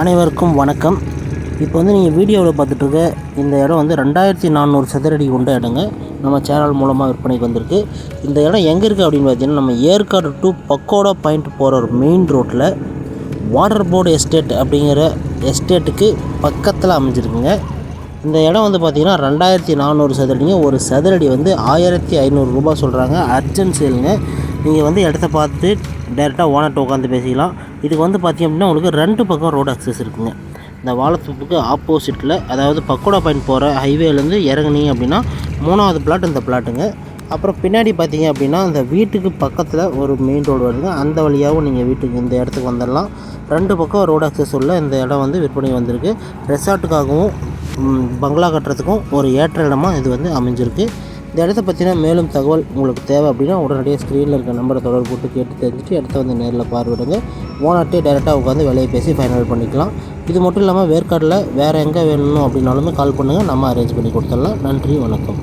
அனைவருக்கும் வணக்கம். இப்போ வந்து நீங்கள் வீடியோவில் பார்த்துட்ருக்க இந்த இடம் வந்து ரெண்டாயிரத்தி நானூறு சதுரடி கொண்ட இடங்க. நம்ம சேனல் மூலமாக விற்பனைக்கு வந்திருக்கு. இந்த இடம் எங்கே இருக்குது அப்படின்னு பார்த்தீங்கன்னா நம்ம ஏற்காடு டு பக்கோடா பாயிண்ட் போகிற ஒரு மெயின் ரோட்டில் வாட்டர் போர்டு எஸ்டேட் அப்படிங்கிற எஸ்டேட்டுக்கு பக்கத்தில் அமைஞ்சிருக்குங்க. இந்த இடம் வந்து பார்த்திங்கன்னா ரெண்டாயிரத்தி நானூறு சதுரடிங்க. ஒரு சதுரடி வந்து ஆயிரத்தி ஐநூறுரூபா சொல்கிறாங்க அர்ஜென்ட் சேலுங்க நீங்கள் வந்து இடத்த பார்த்து டேரெக்டாக ஓனர்கிட்ட உட்காந்து பேசிக்கலாம். இதுக்கு வந்து பார்த்திங்க அப்படின்னா உங்களுக்கு ரெண்டு பக்கம் ரோடு அக்சஸ் இருக்குங்க. இந்த வாழைத்தோப்புக்கு ஆப்போசிட்டில் அதாவது பக்கோடா பாயிண்ட் போகிற ஹைவேலேருந்து இறங்குனீங்க அப்படின்னா மூணாவது பிளாட் இந்த பிளாட்டுங்க அப்புறம் பின்னாடி பார்த்தீங்க அப்படின்னா அந்த வீட்டுக்கு பக்கத்தில் ஒரு மெயின் ரோடு வருதுங்க அந்த வழியாகவும் நீங்கள் வீட்டுக்கு இந்த இடத்துக்கு வந்துடலாம் ரெண்டு பக்கம் ரோடு அக்சஸ் உள்ள இந்த இடம் வந்து விற்பனை வந்திருக்கு. ரெசார்ட்டுக்காகவும் பங்களா கட்டுறதுக்கும் ஒரு ஏற்ற இடமாக இது வந்து அமைஞ்சிருக்கு. இந்த இடத்த பற்றின மேலும் தகவல் உங்களுக்கு தேவை அப்படின்னா உடனடியாக ஸ்க்ரீனில் இருக்க நம்பரை தொடர்பு போட்டு கேட்டு தெரிஞ்சுட்டு இடத்த வந்து நேரில் பார்வையிடுங்க. ஓனர்ட்டே டேரெக்டாக உட்காந்து விலையை பேசி ஃபைனல் பண்ணிக்கலாம். இது மட்டும் இல்லாமல் வேர்க்காட்டில் வேறு எங்கே வேணும் அப்படின்னாலுமே கால் பண்ணுங்கள் நம்ம அரேஞ்ச் பண்ணி கொடுத்துடலாம். நன்றி வணக்கம்.